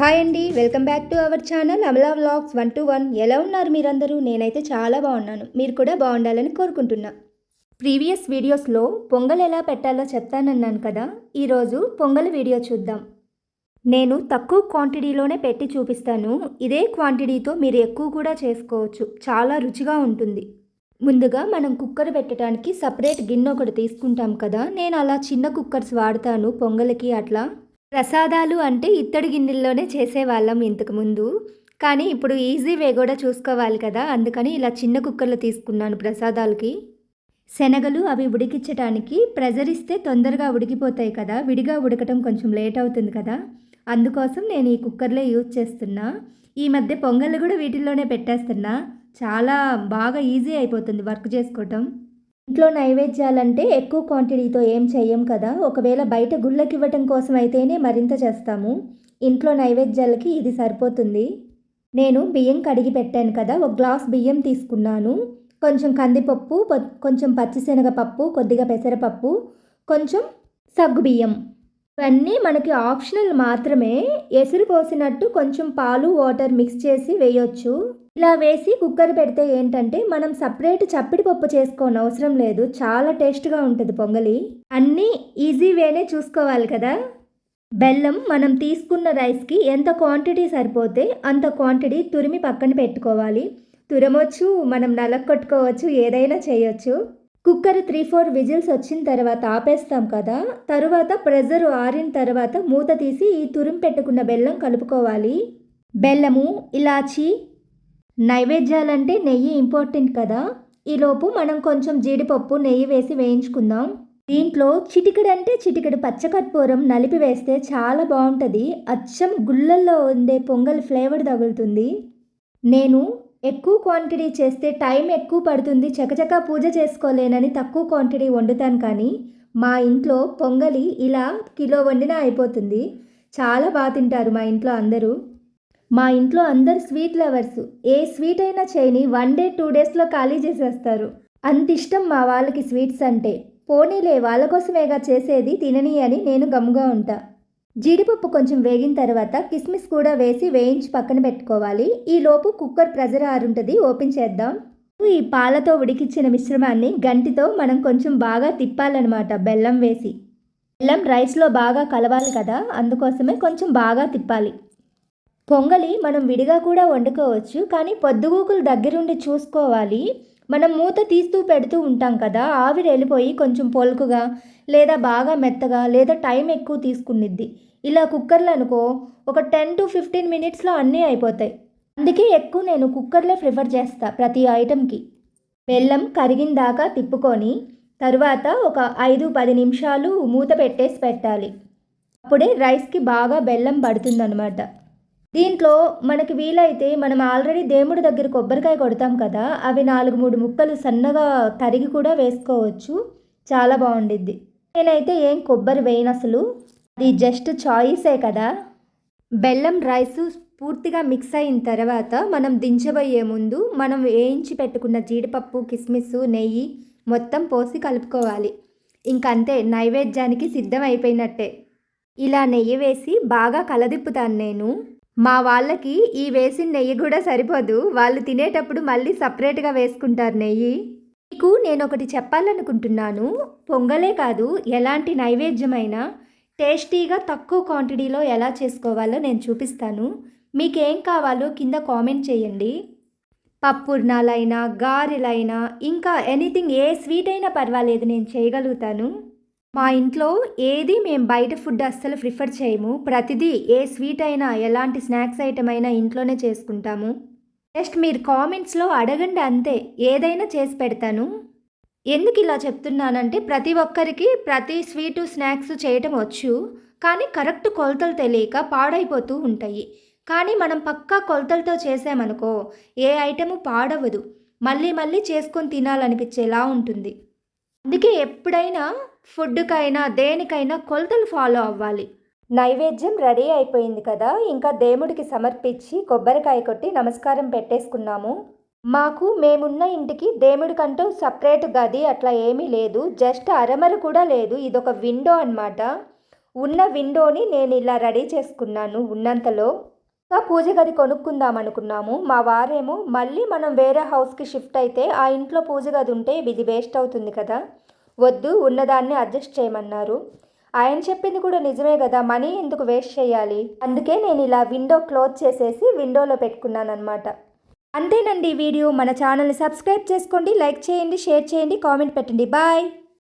Hi అండి welcome back to our channel Amala vlogs one two one. ఎలా ఉన్నారు మీరందరూ? నేనైతే చాలా బాగున్నాను. మీరు కూడా బాగుండాలని కోరుకుంటున్నా. ప్రీవియస్ వీడియోస్లో పొంగల్ ఎలా పెట్టాలో చెప్తానన్నాను కదా ఈరోజు పొంగల్ వీడియో చూద్దాం. నేను తక్కువ క్వాంటిటీలోనే పెట్టి చూపిస్తాను. ఇదే క్వాంటిటీతో మీరు ఎక్కువ కూడా చేసుకోవచ్చు. చాలా రుచిగా ఉంటుంది. ముందుగా మనం కుక్కర్ పెట్టడానికి సపరేట్ గిన్నె ఒకటి తీసుకుంటాం కదా నేను అలా చిన్న కుక్కర్స్ వాడతాను పొంగల్కి అట్లా. ప్రసాదాలు అంటే ఇత్తడి గిన్నెల్లోనే చేసేవాళ్ళం ఇంతకుముందు కానీ ఇప్పుడు ఈజీ వే కూడా చూసుకోవాలి కదా అందుకని ఇలా చిన్న కుక్కర్లో తీసుకున్నాను ప్రసాదాలకి. శనగలు అవి ఉడికించడానికి ప్రెజర్ ఇస్తే తొందరగా ఉడికిపోతాయి కదా విడిగా ఉడకటం కొంచెం లేట్ అవుతుంది కదా. అందుకోసం నేను ఈ కుక్కర్లే యూజ్ చేస్తున్నా. ఈ మధ్య పొంగల్ కూడా వీటిల్లోనే పెట్టేస్తున్నా. చాలా బాగా ఈజీ అయిపోతుంది వర్క్ చేసుకోవటం. ఇంట్లో నైవేద్యాలంటే ఎక్కువ క్వాంటిటీతో ఏం చెయ్యం కదా? ఒకవేళ బయట గుళ్ళకి ఇవ్వటం కోసం అయితేనే మరింత చేస్తాము. ఇంట్లో నైవేద్యాలకి ఇది సరిపోతుంది. నేను బియ్యం కడిగి పెట్టాను కదా ఒక గ్లాస్ బియ్యం తీసుకున్నాను. కొంచెం కందిపప్పు కొంచెం పచ్చిశనగపప్పు కొద్దిగా పెసరపప్పు కొంచెం సగ్గు బియ్యం. ఇవన్నీ మనకి ఆప్షనల్ మాత్రమే. ఎసురు పోసినట్టు కొంచెం పాలు వాటర్ మిక్స్ చేసి వేయొచ్చు. ఇలా వేసి కుక్కర్ పెడితే ఏంటంటే మనం సపరేట్ చప్పిడి పప్పు చేసుకోని అవసరం లేదు. చాలా టేస్ట్గా ఉంటుంది పొంగలి. అన్నీ ఈజీ వేనే చూసుకోవాలి కదా. బెల్లం మనం తీసుకున్న రైస్కి ఎంత క్వాంటిటీ సరిపోతే అంత క్వాంటిటీ తురిమి పక్కన పెట్టుకోవాలి. తురమొచ్చు మనం నలక్కొట్టుకోవచ్చు ఏదైనా చేయొచ్చు. కుక్కర్ త్రీ ఫోర్ విజిల్స్ వచ్చిన తర్వాత ఆపేస్తాం కదా. తరువాత ప్రెజర్ ఆరిన తర్వాత మూత తీసి ఈ తురిమి పెట్టుకున్న బెల్లం కలుపుకోవాలి. బెల్లము ఇలాచి నైవేద్యాలంటే నెయ్యి ఇంపార్టెంట్ కదా? ఈలోపు మనం కొంచెం జీడిపప్పు నెయ్యి వేసి వేయించుకుందాం. దీంట్లో చిటికెడు అంటే చిటికెడు పచ్చకర్పూరం నలిపి వేస్తే చాలా బాగుంటుంది. అచ్చం గుళ్ళల్లో ఉండే పొంగల్ ఫ్లేవర్ తగులుతుంది. నేను ఎక్కువ క్వాంటిటీ చేస్తే టైం ఎక్కువ పడుతుంది. చకచకా పూజ చేసుకోలేనని తక్కువ క్వాంటిటీ వండుతాను కానీ మా ఇంట్లో పొంగలి ఇలా కిలో వండినా అయిపోతుంది. చాలా బాగా తింటారు మా ఇంట్లో అందరూ. మా ఇంట్లో అందరు స్వీట్ లవర్స్. ఏ స్వీట్ అయినా చేయని వన్ డే టూ డేస్లో ఖాళీ చేసేస్తారు. అంత ఇష్టం మా వాళ్ళకి స్వీట్స్ అంటే. పోనీలే వాళ్ళ కోసమేగా చేసేది తినని అని నేను గమ్ముగా ఉంటా. జీడిపప్పు కొంచెం వేగిన తర్వాత కిస్మిస్ కూడా వేసి వేయించి పక్కన పెట్టుకోవాలి. ఈ లోపు కుక్కర్ ప్రెజర్ ఆరుంటుంది ఓపెన్ చేద్దాం. ఈ పాలతో ఉడికించిన మిశ్రమాన్ని గంటితో మనం కొంచెం బాగా తిప్పాలన్నమాట బెల్లం వేసి. బెల్లం రైస్లో బాగా కలవాలి కదా అందుకోసమే కొంచెం బాగా తిప్పాలి. పొంగలి మనం విడిగా కూడా వండుకోవచ్చు కానీ పొద్దుగూకులు దగ్గరుండి చూసుకోవాలి. మనం మూత తీస్తూ పెడుతూ ఉంటాం కదా ఆవిరి వెళ్ళిపోయి కొంచెం పొలుకుగా లేదా బాగా మెత్తగా లేదా టైం ఎక్కువ తీసుకునిద్ది. ఇలా కుక్కర్లు అనుకో ఒక టెన్ టు ఫిఫ్టీన్ మినిట్స్లో అన్నీ అయిపోతాయి. అందుకే ఎక్కువ నేను కుక్కర్లే ప్రిఫర్ చేస్తా ప్రతి ఐటెంకి. బెల్లం కరిగిన దాకా తిప్పుకొని తరువాత ఒక ఐదు పది నిమిషాలు మూత పెట్టేసి పెట్టాలి. అప్పుడే రైస్కి బాగా బెల్లం పడుతుందన్నమాట. దీంట్లో మనకి వీలైతే మనం ఆల్రెడీ దేవుడి దగ్గర కొబ్బరికాయ కొడతాం కదా అవి నాలుగు మూడు ముక్కలు సన్నగా తరిగి కూడా వేసుకోవచ్చు. చాలా బాగుండిద్ది. నేనైతే ఏం కొబ్బరి వేయను అసలు. అది జస్ట్ చాయిసే కదా. బెల్లం రైస్ పూర్తిగా మిక్స్ అయిన తర్వాత మనం దించబోయే ముందు మనం వేయించి పెట్టుకున్న జీడిపప్పు కిస్మిస్ నెయ్యి మొత్తం పోసి కలుపుకోవాలి. ఇంకంతే నైవేద్యానికి సిద్ధం అయిపోయినట్టే. ఇలా నెయ్యి వేసి బాగా కలదిప్పుతాను నేను. మా వాళ్ళకి ఈ వేసిన నెయ్యి కూడా సరిపోదు. వాళ్ళు తినేటప్పుడు మళ్ళీ సపరేట్గా వేసుకుంటారు నెయ్యి. మీకు నేను ఒకటి చెప్పాలనుకుంటున్నాను. పొంగలే కాదు ఎలాంటి నైవేద్యమైనా టేస్టీగా తక్కువ క్వాంటిటీలో ఎలా చేసుకోవాలో నేను చూపిస్తాను. మీకు ఏం కావాలో కింద కామెంట్ చేయండి. పప్పుర్నాలైనా గారెలైనా ఇంకా ఎనీథింగ్ ఏ స్వీట్ అయినా పర్వాలేదు నేను చేయగలుగుతాను. మా ఇంట్లో ఏది మేము బయట ఫుడ్ అస్సలు ప్రిఫర్ చేయము. ప్రతిదీ ఏ స్వీట్ అయినా ఎలాంటి స్నాక్స్ ఐటమ్ అయినా ఇంట్లోనే చేసుకుంటాము. జస్ట్ మీరు కామెంట్స్లో అడగండి అంతే. ఏదైనా చేసి పెడతాను. ఎందుకు ఇలా చెప్తున్నానంటే ప్రతి ఒక్కరికి ప్రతి స్వీటు స్నాక్స్ చేయటం వచ్చు. కానీ కరెక్ట్ కొలతలు తెలియక పాడైపోతూ ఉంటాయి. కానీ మనం పక్కా కొలతలతో చేసామనుకో ఏ ఐటెము పాడవదు మళ్ళీ మళ్ళీ చేసుకొని తినాలనిపించేలా ఉంటుంది. అందుకే ఎప్పుడైనా ఫుడ్కైనా దేనికైనా కొలతలు ఫాలో అవ్వాలి. నైవేద్యం రెడీ అయిపోయింది కదా ఇంకా దేవుడికి సమర్పించి కొబ్బరికాయ కొట్టి నమస్కారం పెట్టేసుకున్నాము. మాకు మేమున్న ఇంటికి దేవుడికంటూ సపరేట్ గది అట్లా ఏమీ లేదు జస్ట్ అరమర కూడా లేదు ఇదొక విండో అన్నమాట. ఉన్న విండోని నేను ఇలా రెడీ చేసుకున్నాను ఉన్నంతలో. ఇంకా పూజ గది కొనుక్కుందాం అనుకున్నాము. మా వారేమో మళ్ళీ మనం వేరే హౌస్కి షిఫ్ట్ అయితే ఆ ఇంట్లో పూజ గది ఉంటే ఇది వేస్ట్ అవుతుంది కదా. వద్దు ఉన్నదాన్ని అడ్జస్ట్ చేయమన్నారు. ఆయన చెప్పింది కూడా నిజమే కదా మనీ ఎందుకు వేస్ట్ చేయాలి? అందుకే నేను ఇలా విండో క్లోజ్ చేసేసి విండోలో పెట్టుకున్నాను అనమాట అంతేనండి వీడియో. మన ఛానల్ని సబ్స్క్రైబ్ చేసుకోండి లైక్ చేయండి షేర్ చేయండి కామెంట్ పెట్టండి. బాయ్!